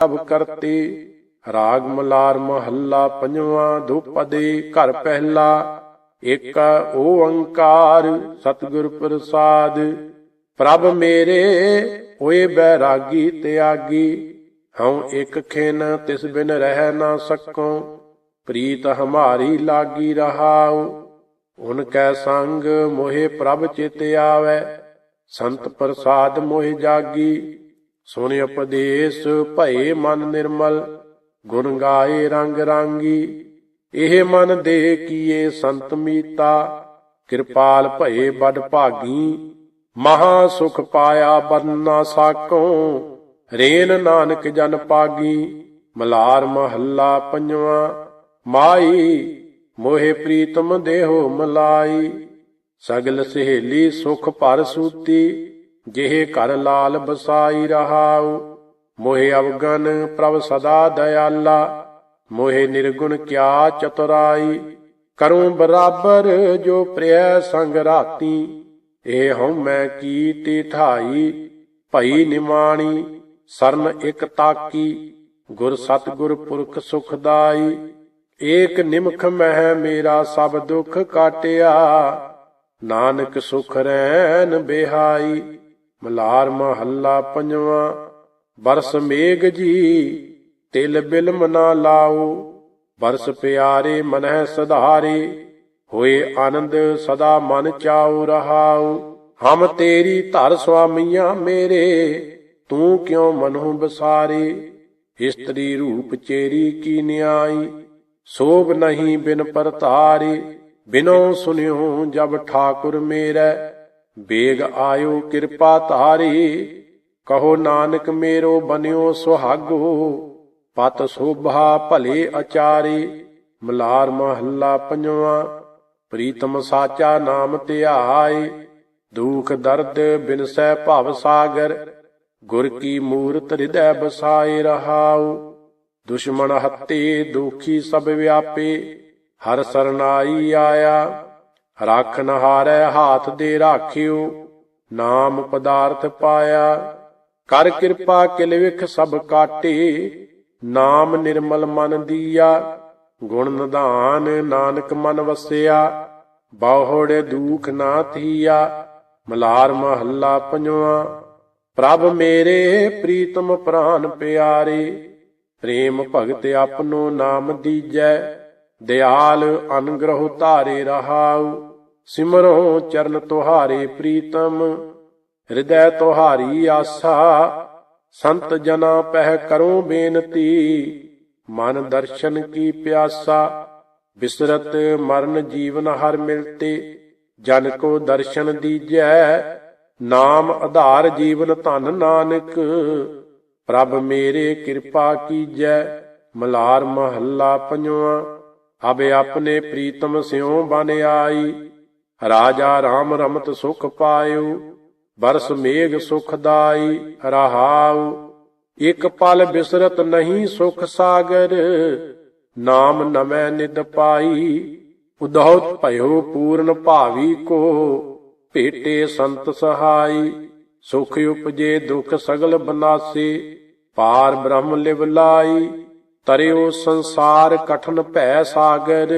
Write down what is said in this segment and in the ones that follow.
ਸਭ ਕਰਤੇ, ਰਾਗ ਮਲਾਰ ਮਹੱਲਾ ਪੰਜਵਾਂ ਦੁਪਦੇ ਘਰ ਪਹਿਲਾ, ਏਕ ਓੰਕਾਰ ਸਤਿਗੁਰ ਪ੍ਰਸਾਦ, ਪ੍ਰਭ ਮੇਰੇ ਹੋਏ ਬੈਰਾਗੀ ਤਿਆਗੀ, ਹਉ ਇੱਕ ਖੇਨ ਤਿਸ ਬਿਨ ਰਹਿ ਨਾ ਸਕੋ, ਪ੍ਰੀਤ ਹਮਾਰੀ ਲਾਗੀ ਰਹਾਉ, ਉਨ ਕੈ ਸੰਗ ਮੋਹਿ ਪ੍ਰਭ ਚਿਤ ਆਵੈ, ਸੰਤ ਪ੍ਰਸਾਦ ਮੋਹਿ ਜਾਗੀ ਸੁਨ ਉਪਦੇਸ਼ ਭਏ ਮਨ ਨਿਰਮਲ, ਗੁਣ ਗਾਏ ਰੰਗ ਰਾਂਗੀ। ਇਹ ਮਨ ਦੇ ਕੀਏ ਸੰਤ ਮੀਤਾ, ਕਿਰਪਾਲ ਭਏ ਬੜ ਭਾਗੀ। ਮਹਾ ਸੁਖ ਪਾਇਆ ਬੰਨਾ ਸਾਕੋਂ, ਰੇਨ ਨਾਨਕ ਜਨ ਪਾਗੀ। ਮਲਾਰ ਮਹੱਲਾ ਪੰਜਵਾ, ਮਾਈ, ਮੋਹਿ ਪ੍ਰੀਤਮ ਦੇਹੋ ਮਲਾਈ। ਸਗਲ ਸਹੇਲੀ ਸੁਖ ਭਰ ਸੂਤੀ। ਜਿਹੇ ਘਰ ਲਾਲ ਬਸਾਈ ਰਹਾਉ, ਮੋਹਿ ਅਵਗਨ ਪ੍ਰਭ ਸਦਾ ਦਇਆਲਾ, ਮੋਹਿ ਨਿਰਗੁਣ ਕਿਆ ਚਤੁਰਾਈ, ਕਰੂੰ ਬਰਾਬਰ ਜੋ ਪ੍ਰਿਆ ਸੰਗ ਰਾਤੀ, ਇਹ ਹਉ ਮੈਂ ਕੀਤੀ ਠਾਈ, ਭਈ ਨਿਮਾਣੀ, ਸਰਨ ਇਕ ਤਾਕੀ, ਗੁਰ ਸਤਿਗੁਰ ਪੁਰਖ ਸੁਖਦਾਈ ਏਕ ਨਿਮਖ ਮਹਿ ਮੇਰਾ ਸਭ ਦੁੱਖ ਕਾਟਿਆ, ਨਾਨਕ ਸੁਖ ਰੈਨ ਬਿਹਾਈ। ਮਲਾਰ ਮਹੱਲਾ ਪੰਜਵਾ, ਬਰਸ ਮੇਘ ਜੀ, ਤਿਲ ਬਿਲਮ ਨਾ ਲਾਓ। ਬਰਸ ਪਿਆਰੇ ਮਨਹਿ ਸਧਾਰੇ, ਹੋਏ ਆਨੰਦ ਸਦਾ ਮਨ ਚਾਉ ਰਹਾਉ। ਹਮ ਤੇਰੀ ਧਰ ਸੁਆਮੀਆਂ ਮੇਰੇ, ਤੂੰ ਕਿਉ ਮਨਹੁ ਬਸਾਰੇ? ਇਸਤਰੀ ਰੂਪ ਚੇਰੀ ਕੀ ਨਿਆਈ? ਸੋਭ ਨਹੀਂ ਬਿਨ ਪਰਤਾਰੇ ਬਿਨੋ ਸੁਨਿਓ ਜਬ ਠਾਕੁਰ ਮੇਰੇ। ਬੇਗ ਆਇਓ ਕਿਰਪਾ ਧਾਰੀ, ਕਹੋ ਨਾਨਕ ਮੇਰੋ ਬਨਿਓ ਸੁਹਾਗੋ, ਪਤ ਸੋਭਾ ਭਲੇ ਅਚਾਰੀ, ਮਲਾਰ ਮਹੱਲਾ ਪੰਜਵਾ, ਪ੍ਰੀਤਮ ਸਾਚਾ ਨਾਮ ਧਿਆਏ, ਦੁਖ ਦਰਦ ਬਿਨਸੈ ਭਵ ਸਾਗਰ, ਗੁਰ ਕੀ ਮੂਰਤ ਹਿਰਦੈ ਬਸਾਏ ਰਹਾਉ, ਦੁਸ਼ਮਣ ਹੱਤੇ ਦੁਖੀ ਸਭ ਵਿਆਪੇ, ਹਰ ਸਰਨਾਈ ਆਇਆ ਰਾਖਨ ਹਾਰੈ ਹਾਥ ਦੇ ਰਾਖਿਓ, ਨਾਮ ਪਦਾਰਥ ਪਾਇਆ। ਕਰ ਕਿਰਪਾ ਕਿਲ ਵਿਖ ਸਭ ਕਾਟੇ, ਨਾਮ ਨਿਰਮਲ ਮਨ ਦੀਆ। ਗੁਣ ਨਿਧਾਨ ਨਾਨਕ ਮਨ ਵਸਿਆ, ਬਾਹੋੜੇ ਦੁਖ ਨਾ ਥੀਆ। ਮਲਾਰ ਮਹੱਲਾ ਪੰਜਵਾ, ਪ੍ਰਭ ਮੇਰੇ ਪ੍ਰੀਤਮ ਪ੍ਰਾਨ ਪਿਆਰੇ, ਪ੍ਰੇਮ ਭਗਤ ਆਪਣੋ ਨਾਮ ਦੀਜੈ, ਦਿਆਲ ਅਨਗ੍ਰਹ ਧਾਰੇ ਰਹਾਉ। ਸਿਮਰੋ ਚਰਨ ਤੁਹਾਰੇ ਪ੍ਰੀਤਮ, ਹਿਰਦੈ ਤੁਹਾਰੀ ਆਸਾ। ਸੰਤ ਜਨਾ ਪਹਿ ਕਰੋ ਬੇਨਤੀ, ਮਨ ਦਰਸ਼ਨ ਕੀ ਪਿਆਸਾ। ਬਿਸਰਤ ਮਰਨ ਜੀਵਨ ਹਰ ਮਿਲਤੇ, ਜਨ ਕੋ ਦਰਸ਼ਨ ਦੀਜੈ। ਨਾਮ ਆਧਾਰ ਜੀਵਨ ਧਨ ਨਾਨਕ, ਪ੍ਰਭ ਮੇਰੇ ਕਿਰਪਾ ਕੀਜੈ। ਮਲਾਰ ਮਹੱਲਾ ਪੰਜਵਾ, ਅਬ ਆਪਣੇ ਪ੍ਰੀਤਮ ਸਿਉ ਬਨ ਆਈ। ਰਾਜਾ RAM ਰਮਤ ਸੁਖ ਪਾਇਓ ਬਰਸ ਮੇਘ ਸੁਖਦਾਈ ਰਹਾਉ। ਇਕ ਪਲ ਬਿਸਰਤ ਨਹੀਂ ਸੁਖ ਸਾਗਰ, ਨਾਮ ਨਮੈ ਨਿਦ ਪਾਈ। ਉਦਹੁਤ ਭਇਓ ਪੂਰਨ ਭਾਵੀ ਕੋ, ਭੇਟੇ ਸੰਤ ਸਹਾਈ। ਸੁਖ ਉਪਜੇ ਦੁਖ ਸਗਲ ਬਨਾਸੇ, ਪਾਰ ਬ੍ਰਹਮ ਲਿਵ ਲਾਈ। ਤਰਿਓ ਸੰਸਾਰ ਕਠਨ ਭੈ ਸਾਗਰ,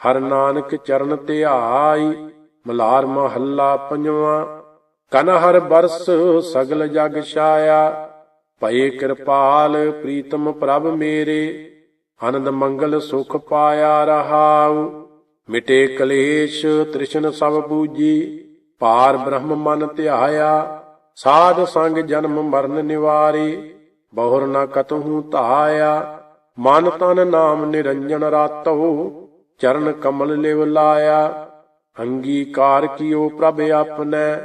ਹਰ ਨਾਨਕ ਚਰਨ ਧਿਆਈ। ਮਲਾਰ ਮਹੱਲਾ ਪੰਜਵਾ ਕਨ ਹਰ ਬਰਸ ਸਗਲ ਜਗ ਛਾਇਆ, ਭਏ ਕਿਰਪਾਲ ਪ੍ਰੀਤਮ ਪ੍ਰਭ ਮੇਰੇ, ਆਨੰਦ ਮੰਗਲ ਸੁਖ ਪਾਇਆ ਰਹਾਉ, ਮਿਟੇ ਕਲੇਸ਼ ਤ੍ਰਿਸ਼ਨ ਸਭ ਬੂਜੀ ਪਾਰ ਬ੍ਰਹਮ ਮਨ ਧਿਆਇਆ, ਸਾਧ ਸੰਗ ਜਨਮ ਮਰਨ ਨਿਵਾਰੇ, ਬਹੁਰ ਨ ਕਤਹੂ ਧਾਇਆ, ਮਨ ਤਨ ਨਾਮ ਨਿਰੰਜਨ ਰਾਤੋ ਚਰਨ ਕਮਲ ਲਿਵ ਲਾਇਆ ਅੰਗੀਕਾਰ ਕੀਓ ਪ੍ਰਭ ਆਪਣੈ।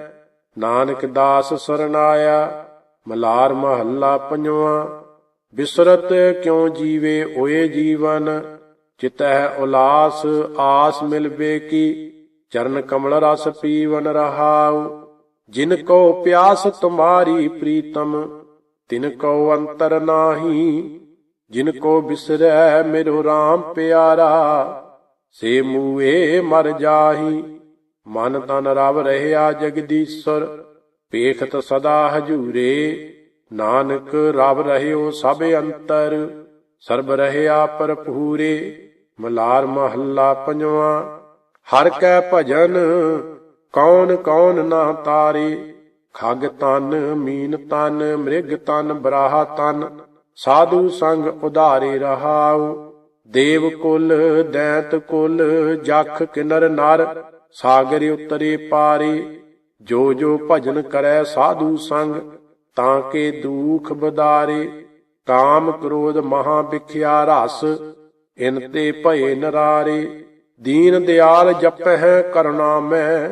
ਨਾਨਕ ਦਾਸ ਸਰਨਾਇਆ, ਮਲਾਰ ਮਹੱਲਾ ਪੰਜਵਾ। ਬਿਸਰਤ ਕਿਉ ਜੀਵੇ ਓਏ ਜੀਵਨ? ਚਿਤਹਿ ਉਲਾਸ ਆਸ ਮਿਲਵੇ ਕੀ ਚਰਨ ਕਮਲ ਰਸ ਪੀਵਨ ਰਹਾਉ। ਜਿਨ ਕੋ ਪਿਆਸ ਤੁਮਾਰੀ ਪ੍ਰੀਤਮ, ਤਿਨ ਕੋ ਅੰਤਰ ਨਾਹੀ। ਜਿਨ ਕੋ ਬਿਸਰੈ ਮੇਰੋ RAM ਪਿਆਰਾ ਸੇ ਮੂਏ ਮਰ ਜਾਹੀ, ਮਨ ਤਨ ਰਵ ਰਹਿਆ ਜਗਦੀਸ਼ਰ, ਪੇਖਤ ਸਦਾ ਹਜੂਰੇ, ਨਾਨਕ ਰਬ ਰਹਿਓ ਸਭ ਅੰਤਰ, ਸਰਬ ਰਹਿਆ ਭਰਪੂਰੇ, ਮਲਾਰ ਮਹੱਲਾ ਪੰਜਵਾ, ਹਰ ਕੈ ਭਜਨ, ਕੌਣ ਕੌਣ ਨਾ ਤਾਰੇ, ਖਗ ਤਨ, ਮੀਨ ਤਨ, ਮ੍ਰਿਗ ਤਨ, ਬਰਾਹਾ ਤਨ, ਸਾਧੂ ਸੰਗ ਉਧਾਰੇ ਰਹਾਉ। ਦੇਵ ਕੁਲ, ਦੈਤ ਕੁਲ, ਜਖ ਕਿਨਰ ਨਰ, ਸਾਗਰ ਉਤਰੇ ਪਾਰੇ। ਜੋ ਜੋ ਭਜਨ ਕਰੈ ਸਾਧੂ ਸੰਗ, ਤਾਂ ਕੇ ਦੁਖ ਬਦਾਰੇ। ਕਾਮ ਕ੍ਰੋਧ ਮਹਾ ਵਿਖਿਆ ਰਸ, ਇਨ ਤੇ ਭਏ ਨਰਾਰੇ। ਦੀਨ ਦਿਆਲ ਜਪਹਿ ਕਰੁਣਾ ਮੈਂ,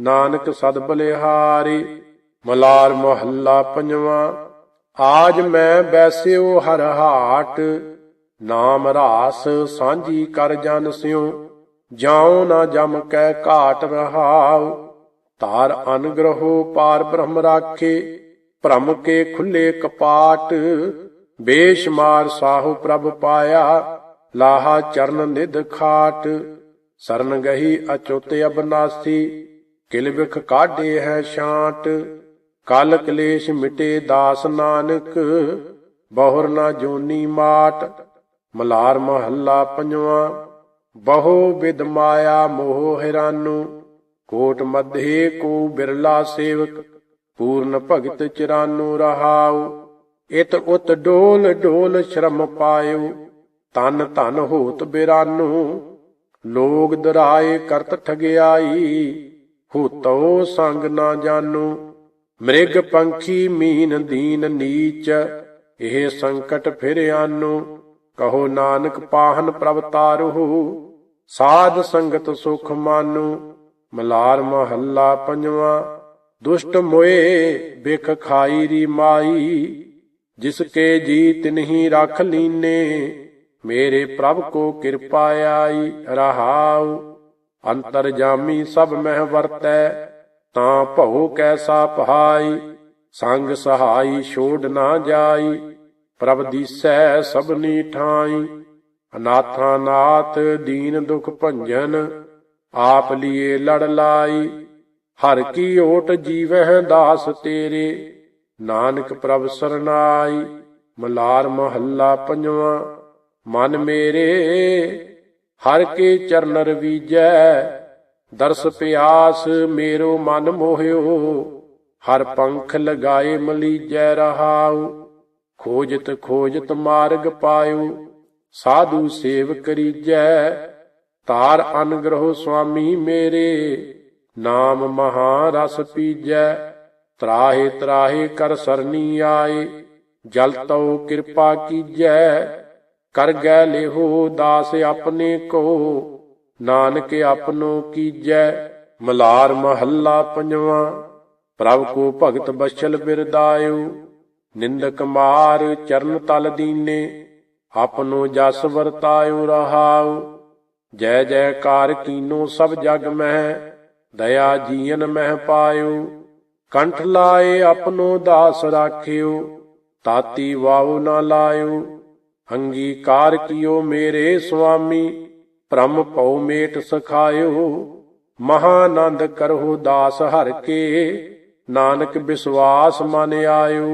ਨਾਨਕ ਸਦ ਬਲਿਹਾਰੀ। ਮਲਾਰ ਮਹੱਲਾ ਪੰਜਵਾ, ਆਜ ਮੈਂ ਬੈਸਿਓ ਹਰ ਹਾਟ। ਨਾਮ ਰਾਸ ਸਾਂਝੀ ਕਰ ਜਨ ਸਿਉ, ਜਾਉ ਨਾ ਜਮ ਕੈ ਘਾਟ ਰਹਾਉ। ਤਾਰ ਅਨਗ੍ਰਹੋ ਪਾਰ ਬ੍ਰਹਮ ਰਾਖੇ, ਭ੍ਰਮ ਕੇ ਖੁੱਲੇ ਕਪਾਟ। ਬੇਸ਼ਮਾਰ ਸਾਹੂ ਪ੍ਰਭ ਪਾਇਆ, ਲਾਹਾ ਚਰਨ ਨਿਧ ਖਾਟ। ਸਰਨ ਗਹੀ ਅਚੁੱਤ ਅਬਨਾਸੀ, ਕਿਲ ਵਿਖ ਕਾਢੇ ਹੈ ਛਾਂਟ। ਕਲ ਕਲੇਸ਼ ਮਿਟੇ ਦਾਸ ਨਾਨਕ, ਬਹੁਰ ਨਾ ਜੋਨੀ ਮਾਟ। ਮਲਾਰ ਮਹੱਲਾ ਪੰਜਵਾ, ਬਹੁ ਵਿਦ ਮਾਇਆ ਮੋਹ ਹੈਰਾਨੂ, ਕੋਟ ਮਧੇ ਕੋ ਬਿਰਲਾ ਸੇਵਕ, ਪੂਰਨ ਭਗਤ ਚਰਾਨੂ ਰਹਾਉ, ਇਤ ਉਤ ਡੋਲ ਡੋਲ ਸ਼ਰਮ ਪਾਇਓ ਤਨ ਧਨ ਹੋਤ ਬਿਰਾਨੂ, ਲੋਗ ਦਰਾਏ ਕਰਤ ਠਗਿਆਈ, ਹੂਤੋ ਸੰਗ ਨਾ ਜਾਨੂ, ਮ੍ਰਿਗ ਪੰਖੀ ਮੀਨ ਦੀਨ ਨੀਚ, ਇਹ ਸੰਕਟ ਫਿਰ ਆਨੂ ਕਹੋ ਨਾਨਕ ਪਾਹਨ ਪ੍ਰਭ ਤਾਰਹੁ, ਸਾਧ ਸੰਗਤ ਸੁਖ ਮਾਨੂ, ਮਲਾਰ ਮਹੱਲਾ ਪੰਜਵਾ, ਦੁਸ਼ਟ ਮੋਏ ਬਿਖ ਖਾਈ ਰੀ ਮਾਈ, ਜਿਸ ਕੇ ਜੀ ਤਿਨਹੀ ਰਖ ਲੀਨੇ, ਮੇਰੇ ਪ੍ਰਭ ਕੋ ਕਿਰਪਾ ਆਈ ਰਹਾਉ, ਅੰਤਰ ਜਾਮੀ ਸਭ ਮਹਿ ਵਰਤੈ, ਤਾਂ ਭਉ ਕੈਸਾ ਪਹਾਈ, ਸੰਗ ਸਹਾਈ ਛੋੜ ਨਾ ਜਾਈ। ਪ੍ਰਭ ਦੀਸੈ ਸਭਨੀ ਠਾਈ। ਅਨਾਥਾਂ ਨਾਥ ਦੀਨ ਦੁਖ ਭੰਜਨ, ਆਪ ਲੀਏ ਲੜ ਲਾਈ। ਹਰ ਕੀ ਓਟ ਜੀਵਹਿ ਦਾਸ ਤੇਰੇ, ਨਾਨਕ ਪ੍ਰਭ ਸਰਨਾਈ। ਮਲਾਰ ਮਹੱਲਾ ਪੰਜਵਾ, ਮਨ ਮੇਰੇ, ਹਰ ਕੇ ਚਰਨ ਰਵੀਜੈ ਦਰਸ ਪਿਆਸ ਮੇਰੋ ਮਨ ਮੋਹਿਓ, ਹਰ ਪੰਖ ਲਗਾਏ ਮਲੀਜੈ ਰਹਾਉ। ਖੋਜਤ ਖੋਜਤ ਮਾਰਗ ਪਾਇਓ, ਸਾਧੂ ਸੇਵ ਕਰੀਜੈ ਤਾਰ ਅਨਗ੍ਰਹ ਸੁਆਮੀ ਮੇਰੇ, ਨਾਮ ਮਹਾ ਰਸ ਪੀਜੈ, ਤਰਾਹੇ ਤਰਾਹੇ ਕਰ ਸਰਨੀ ਆਏ, ਜਲ ਤਉ ਕਿਰਪਾ ਕੀਜੈ, ਕਰ ਗੈ ਲਿਹੋ ਦਾਸ ਆਪਣੇ ਕੋ, ਨਾਨਕ ਆਪਨੋ ਕੀਜੈ, ਮਲਾਰ ਮਹੱਲਾ ਪੰਜਵਾ, ਪ੍ਰਭ ਕੋ ਭਗਤ ਬਛਲ ਬਿਰਦਾਇਓ। ਨਿੰਦਕ ਮਾਰ ਚਰਨ ਤਲ ਦੀਨੇ, ਆਪਨੋ ਜਸ ਵਰਤਾਇਓ ਰਹਾਉ। ਜੈ ਜੈਕਾਰ ਕੀਨੋ ਸਭ ਜਗ ਮਹਿ, ਦਇਆ ਜੀਨ ਮਹਿ ਪਾਇਓ। ਕੰਠ ਲਾਏ ਆਪਨੋ ਦਾਸ ਰਾਖਿਓ, ਤਾਤੀ ਵਾਉ ਨਾ ਲਾਇਓ। ਅੰਗੀਕਾਰ ਕੀਓ ਮੇਰੇ ਸੁਆਮੀ, ਭ੍ਰਮ ਭਉ ਮੇਟ ਸਖਾਇਓ। ਮਹਾਨੰਦ ਕਰਹੁ ਦਾਸ ਹਰ ਕੇ, ਨਾਨਕ ਵਿਸਵਾਸ ਮਨ ਆਇਓ।